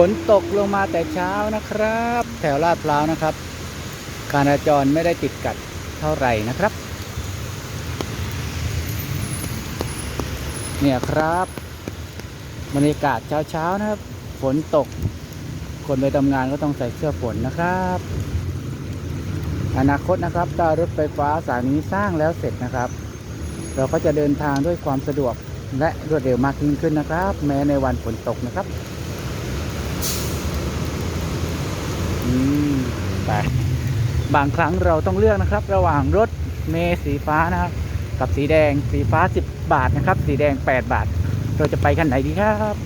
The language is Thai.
ฝนตกลงมาแต่เช้านะครับ แถวลาดพร้าวนะครับ การจราจรไม่ได้ติดกัดเท่าไหร่นะครับ เนี่ยครับบรรยากาศเช้าๆนะครับ ฝนตก คนไปทำงานก็ต้องใส่เสื้อฝนนะครับ อนาคตนะครับถ้ารถไฟฟ้าสายนี้สร้างแล้วเสร็จนะครับ เราก็จะเดินทางด้วยความสะดวกและรวดเร็วมากยิ่งขึ้นนะครับ แม้ในวันฝนตกนะครับ อืม ไปบางครั้งเราต้องเลือกนะครับ ระหว่างรถเมสีฟ้านะครับ กับสีแดงสีฟ้า 10 บาทนะครับ สีแดง 8 บาท เราจะไปคันไหนดีครับ